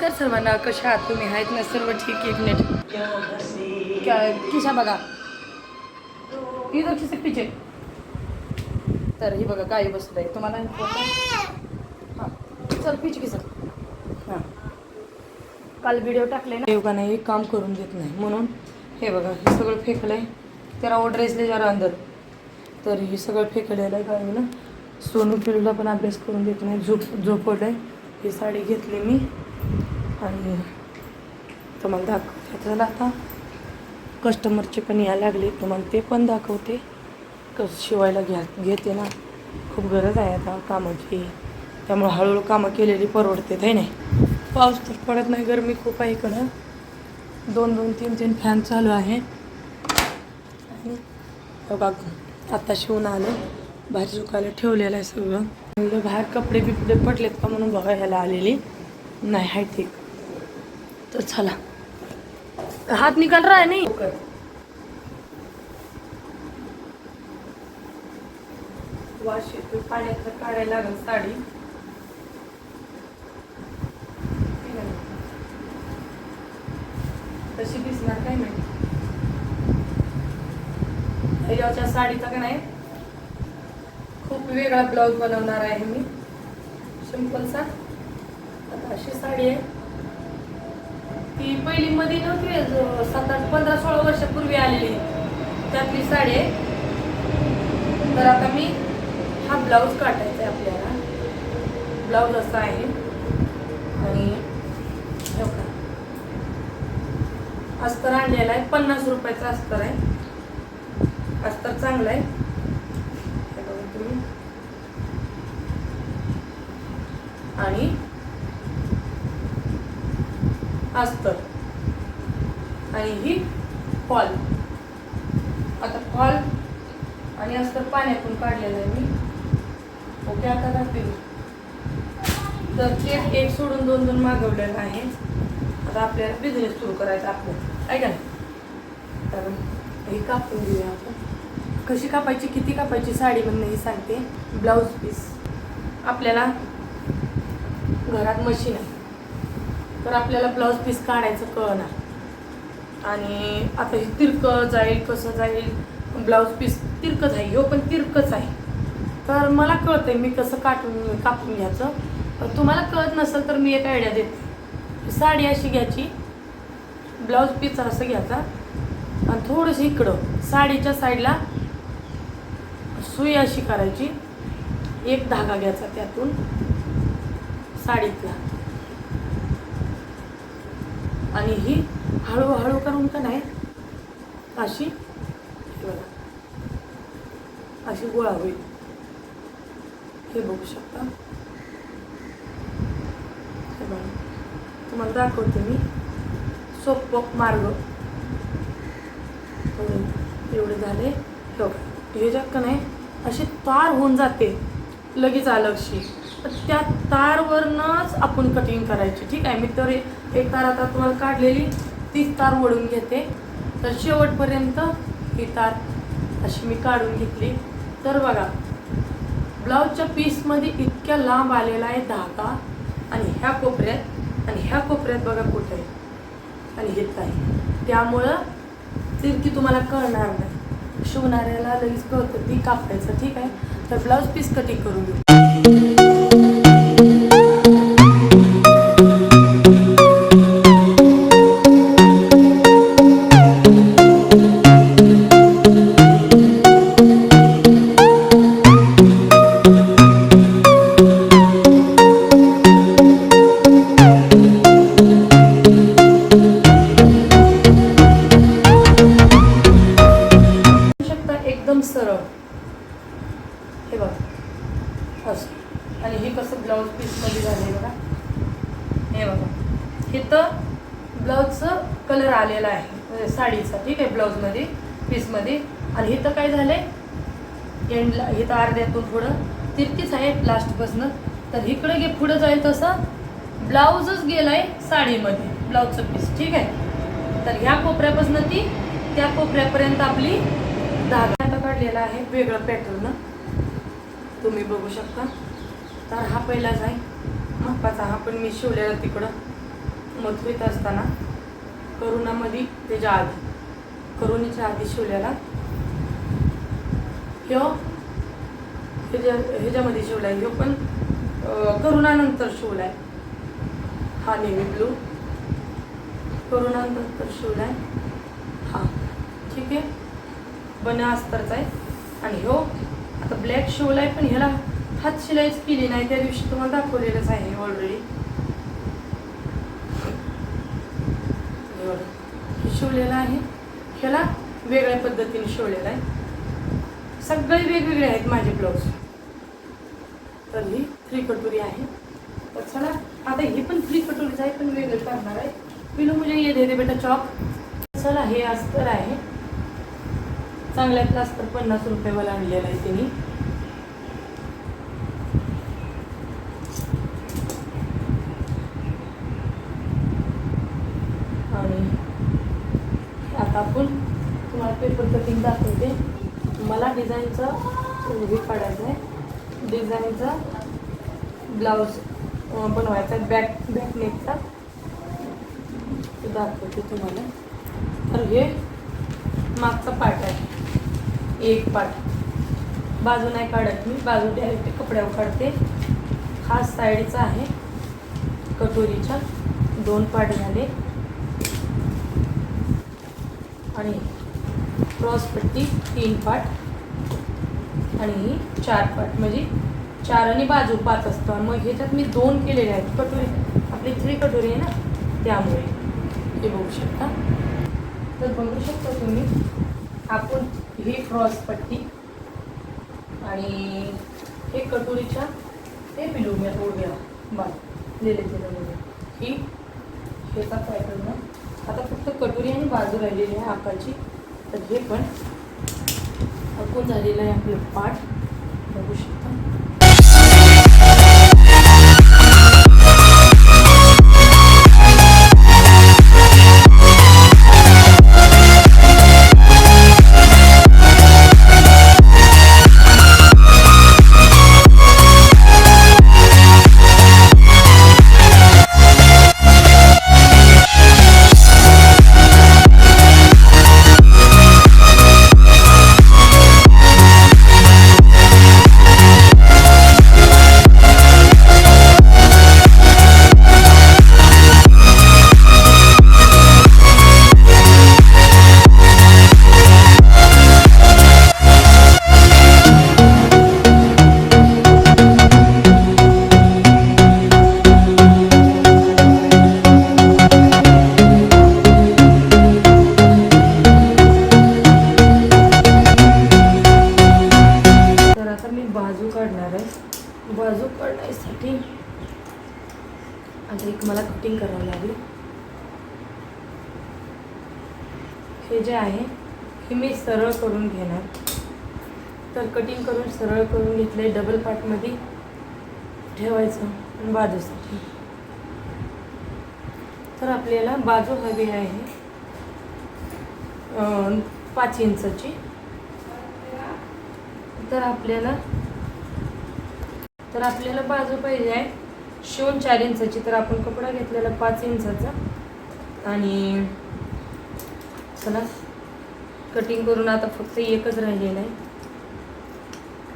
नमस्कार सर्वांना कशा आहात तुम्ही? आहेत ना सर्व ठीक एक मिनिट. किशा खिशा बघा इथं खिसे पिचे तर ही बघा गाई बसत आहे. तुम्हाला हां. चल पिचे खिसा हां. काल व्हिडिओ टाकले ना. योगा नाही काम करून देत नाही. म्हणून हे बघा हे सगळं फेकलं आहे त्याला ओढरेसले जरा अंदर. तर हे सगळं फेकलेलं आहे गावीला सोनू पिलूला पण अभ्यास करून देत नाही. झोप झोपवलं आहे ही साडी घेतली मी. आणि तुम्हाला दाखवते. चला आता कस्टमरचे पण यायला लागले. तुम्हाला ते पण दाखवते. कस शिवायला घ्या घेते ना. खूप गरज आहे आता कामाची. त्यामुळे हळूहळू कामं केलेली परवडते आहे नाही? पाऊस तर पडत नाही गरमी खूप आहे इकडं. दोन दोन तीन तीन फॅन चालू आहे. आणि बघा आता शिवून आलं. बाहेर सुकायला ठेवलेलं आहे सगळं. बाहेर कपडे बिपडे पडलेत का म्हणून बघा ह्याला आलेली. नाही आहे ठीक तर चला. हात निकाल रहा है नहीं? वाश येतो पाण्यात काढायला लागेल साडी. तशी दिसणार काय माहिती याच्या साडीचा का नाही? खूप वेगळा ब्लाऊज बनवणार आहे मी. सिंपलचा आता अशी साडी आहे. ती पहिली मध्ये नव्हती सात आठ पंधरा सोळा वर्षापूर्वी आलेली. त्यातली साडी आहे. तर आता मी हा ब्लाऊज काटायचा आहे आपल्याला. ब्लाऊज असा आहे. आणि अस्तर आणलेला आहे. पन्नास रुपयाचा अस्तर आहे. अस्तर चांगला आहे. तुम्ही. आणि अस्तर आणि ही फॉल. आता फॉल आणि अस्तर पाण्यातून काढलेलं आहे मी. ओके आता दाखवेल तर ते एक सोडून दोन दोन मागवलेलं आहे. आता आपल्याला बिझनेस सुरू करायचा आपलं. ऐका ना तर हे कापून घेऊया आपण. कशी कापायची किती कापायची साडी म्हणणं हे सांगते. Blouse piece. आपल्याला घरात मशीन आहे. तर आपल्याला ब्लाऊज पीस काढायचं कळणार. आणि आता हे तिरकं जाईल कसं जाईल ब्लाऊज पीस तिरकंच आहे हो पण तिरकंच आहे. तर मला कळतंय मी कसं काटून कापून घ्यायचं. पण तुम्हाला कळत नसेल तर मी एक आयडिया देते. साडी अशी घ्यायची ब्लाऊज पीस असं घ्यायचा. आणि थोडंसं इकडं साडीच्या साईडला सुई अशी करायची. एक धागा घ्यायचा त्यातून साडीतला. आणि ही हळूहळू करून का नाही अशी बघा अशी गोळा होईल. हे बघू शकता. हे बघा. तुम्हाला दाखवते मी. सोप मार्ग. एवढे झाले. हे जक्क नाही अशी तार होऊन जाते. लगेच अलगशी तर त्या तारवरनंच आपण कटिंग करायची. ठीक आहे? मी तर एक तार आता तुम्हाला काढलेली तीच तार ओढून घेते. तर शेवटपर्यंत ही तार अशी मी काढून घेतली. तर बघा ब्लाऊजच्या पीसमध्ये इतक्या लांब आलेला आहे धागा आणि ह्या कोपऱ्यात आणि ह्या कोपऱ्यात बघा कुठे आहे. आणि हेच आहे त्यामुळं तिरकी तुम्हाला कळणार नाही. शिवणाऱ्याला लगेच कळतं ती कापायचं ठीक आहे? तर ब्लाऊज पीस कटिंग करून घेऊ. आणि हे कसं ब्लाऊज पीसमध्ये झाले बघा. हे बघा. इथं ब्लाऊजचं कलर आलेला आहे. म्हणजे साडीचा ठीक आहे ब्लाऊजमध्ये पीसमध्ये आणि इथं काय झालं आहे एंडला तर अर्ध्यातून थोडं तिरकीच आहे लास्टपासनं तर इकडे गे पुढं जाईल तसं ब्लाऊजच गेलाय साडीमध्ये ब्लाऊजचं पीस ठीक आहे? तर ह्या कोपऱ्यापासून ती त्या कोपऱ्यापर्यंत आपली धागा आता काढलेला आहे वेगळं पॅटर्न तुम्ही बघू शकता. तर हा पहिलाच आहे मापाचा हा पण मी शिवलेला तिकडं. मथुरीत असताना करोनामध्ये त्याच्या आधी. करोनाच्या आधी शिवल्याला ह्यो ह्याच्या ह्याच्यामध्ये शिवलाय. ह्यो पण करुणानंतर करोनानंतर शिवलाय. हा नेव्ही ब्लू. करोनानंतर शिवलाय. हा. ठीक आहे. बन्या अस्तरचा आहे. आणि ह्यो आता ब्लॅक शिवलाय पण ह्याला हात शिलाईच केली नाही. त्या दिवशी तुम्हाला दाखवलेलंच आहे ऑलरेडी हे शिवलेलं आहे. ह्याला वेगळ्या पद्धतीने शिवलेला आहे. सगळे वेगवेगळे आहेत माझे ब्लाऊज तर ही थ्री कटोरी आहे. तर चला आता हे पण थ्री कटोरीच आहे पण वेगळं करणार आहे. पिलू मुझे ये दे दे बेटा चॉक चला हे अस्तर आहे. चांगल्यातलं अस्तर पन्नास रुपयेवाला आणलेलं आहे तिने. आणि आता आपण तुम्हाला पेपर कटिंग दाखवते. मला डिझाईनचा हे काढायचं आहे. डिझाईनचा ब्लाऊज बनवायचा आहे. बॅक बॅक नेकचा दाखवते तुम्हाला. तर हे मागचा पार्ट आहे. एक पार्ट बाजू नाही काढत मी बाजू डायरेक्ट कपड्यावर काढते. हा साईडचा आहे. कटोरीच्या दोन पार्ट झाले. आणि क्रॉस पट्टी तीन पार्ट आणि ही चार पार्ट म्हणजे चार आणि बाजू पाच असतो. मग ह्याच्यात मी दोन केलेले आहेत. कटोरी आपली थ्री कटोरी आहे ना त्यामुळे. हे बघू शकता. तर बघू शकता तुम्ही आपण ही क्रॉस पट्टी आणि हे कटोरीच्या हे पिलू मी उडव्या बाज लिहिले दिलेले ही ह्याचा पॅटर्न आता फक्त कटोरी आणि बाजू राहिलेली आहे आकाची. तर हे पण अकून झालेलं आहे आपलं पाठ. बघू शकता. कटिंग करावं लागेल. हे जे आहे हे मी सरळ करून घेणार. तर कटिंग करून सरळ करून घेतले डबल पार्टमध्ये ठेवायचं आणि बाजूसाठी. तर आपल्याला बाजू हवी आहे पाच इंचाची. तर आपल्याला तर आपल्याला बाजू पाहिजे आहे शिवून चार इंचाची तर आपण कपडा घेतलेला पाच इंचाचा. आणि चला कटिंग करून आता फक्त एकच राहिलेलं आहे.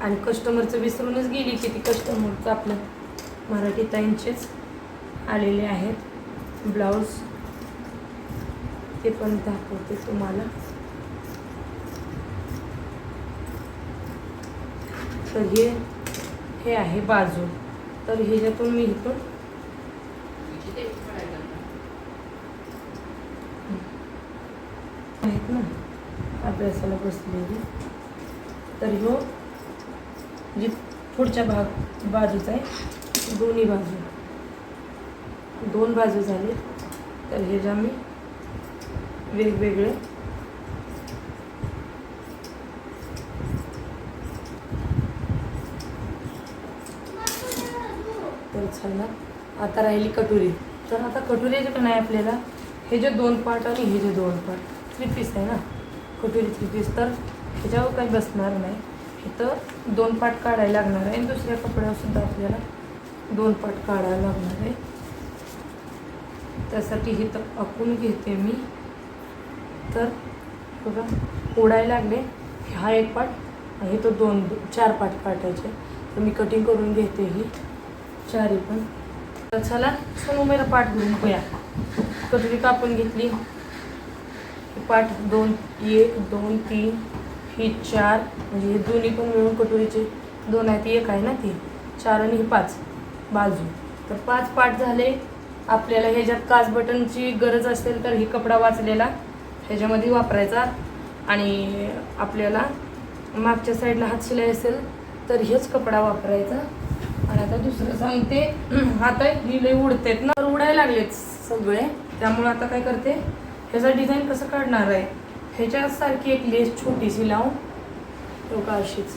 आणि कस्टमरचं विसरूनच गेली की ती कस्टमरचं आपलं मराठी ताईंचेच आलेले आहेत. ब्लाऊज ते पण दाखवते तुम्हाला. तर हे हे आहे बाजू. तर ह्याच्यातून मी इथून आहेत ना अभ्यासाला बसलेली तर ह्यो जी पुढच्या भाग बाजूचा आहे दोन्ही बाजू. दोन बाजू झाले. तर हे मी वेगवेगळे तर चला आता राहिली कटोरी. तर आता कटोरी जे पण आहे आपल्याला हे जे दोन पार्ट आणि हे जे दोन पार्ट थ्री पीस आहे ना? कटोरी थ्री पीस तर ह्याच्यावर काही बसणार नाही. इथं दोन पार्ट काढायला लागणार आहे. आणि दुसऱ्या कपड्यावरसुद्धा आपल्याला दोन पार्ट काढायला लागणार आहे. त्यासाठी हे तर आखून घेते मी. तर बघा ओढायला लागले. हा एक पार्ट आणि तो दोन चार पार्ट काढायचे. तर मी कटिंग करून घेते ही. चारी पण. तर चला समोर पाठ घेऊन बघूया कटोरी कापून घेतली. पाठ दोन एक दोन तीन ही चार. म्हणजे हे दोन्ही पण मिळून कटोरीचे दोन आहेत एक आहे ना ती. चार आणि ही पाच बाजू. तर पाच पाठ झाले. आपल्याला ह्याच्यात काच बटनची गरज असेल तर ही कपडा वाचलेला ह्याच्यामध्ये वापरायचा. आणि आपल्याला मागच्या साईडला हात शिलाई असेल तर हेच कपडा वापरायचा. आता दुसरं सांगते आता ही लई उडतेत ना. तर उडायला लागलेत सगळे. त्यामुळे आता काय करते ह्याचा डिझाईन कसं काढणार आहे? ह्याच्यासारखी एक लेस छोटीशी लावून ठेवका अशीच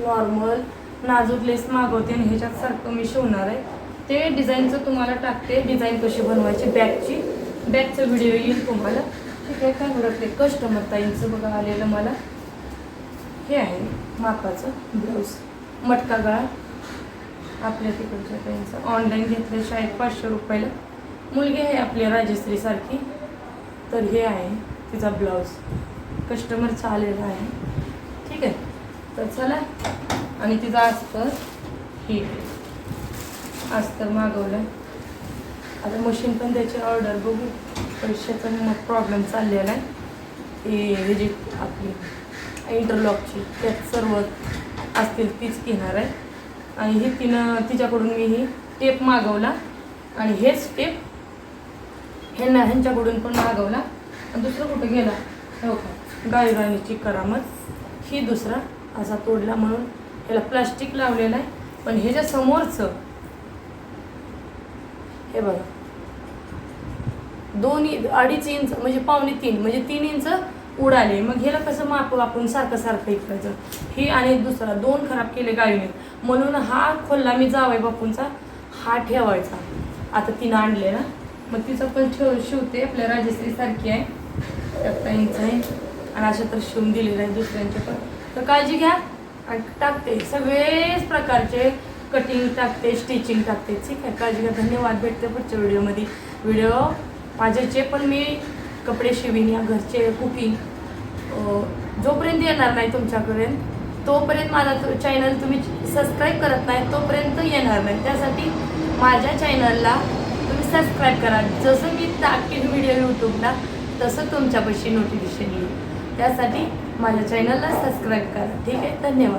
नॉर्मल नाजूक लेस मागवते आणि ह्याच्यासारखं मी शिवणार आहे. ते डिझाईनचं तुम्हाला टाकते डिझाईन कशी बनवायची बॅगची. बॅगचा व्हिडिओ येईल तुम्हाला. ठीक आहे काय म्हणत कस्टमर ताईंचं बघा आलेलं मला. हे आहे मापाचं ब्लाऊज मटका गळा. आपल्या तिकडच्या त्यांचं ऑनलाईन घेतलं शाळेत पाचशे रुपयाला. मुलगी आहे आपल्या राजश्रीसारखी. तर हे आहे तिचा ब्लाऊज. कस्टमरचा आलेला आहे. ठीक आहे? तर चला. आणि तिचा अस्तर ही. अस्तर मागवलं आता मशीन पण त्याची ऑर्डर बघू. पैशाचा मग प्रॉब्लेम चाललेला आहे. ती हे जी आपली इंटरलॉकची त्यात सर्व असतील तीच घेणार आहे. आणि ही तिनं तिच्याकडून मी ही टेप मागवला. आणि हेच टेप ह्यांना ह्यांच्याकडून पण मागवला. आणि दुसरं कुठं गेला? हो का? गायराणीची करामत. ही दुसरा असा तोडला म्हणून ह्याला प्लास्टिक लावलेलं आहे. पण ह्याच्या समोरचं हे बघा. दोन अडीच इंच म्हणजे पावणे तीन म्हणजे तीन इंच उडाले. मग ह्याला कसं माप आपण? सारखं सारखं ऐकायचं ही आणि दुसरा दोन खराब केले गायीने म्हणून हा खोलला मी जावाय बापूंचा. हा ठेवायचा. आता तिनं आणले ना. मग तिचं पण ठेव शिवते. आपल्या राजश्री सारखी आहे. ताईंचं आहे. आणि अशा तर शिवून दिलेलं आहे दुसऱ्यांचे पण. तर काळजी घ्या. आणि टाकते. सगळेच प्रकारचे कटिंग टाकते स्टिचिंग टाकते. ठीक आहे? काळजी घ्या. धन्यवाद. भेटते पुढच्या व्हिडिओमध्ये. व्हिडिओ माझ्याचे पण मी कपडे शिवीन या घरचे कुकिंग जोपर्यंत येणार नाही तुमच्यापर्यंत तोपर्यंत माझा तो चॅनल तुम्ही सबस्क्राईब करत नाही तोपर्यंत येणार नाही. त्यासाठी माझ्या चॅनलला तुम्ही सबस्क्राईब करा. जसं मी टाकेन व्हिडिओ यूट्यूबला तसं तुमच्यापाशी नोटिफिकेशन येईल. त्यासाठी माझ्या चॅनलला सबस्क्राईब करा. ठीक आहे? धन्यवाद.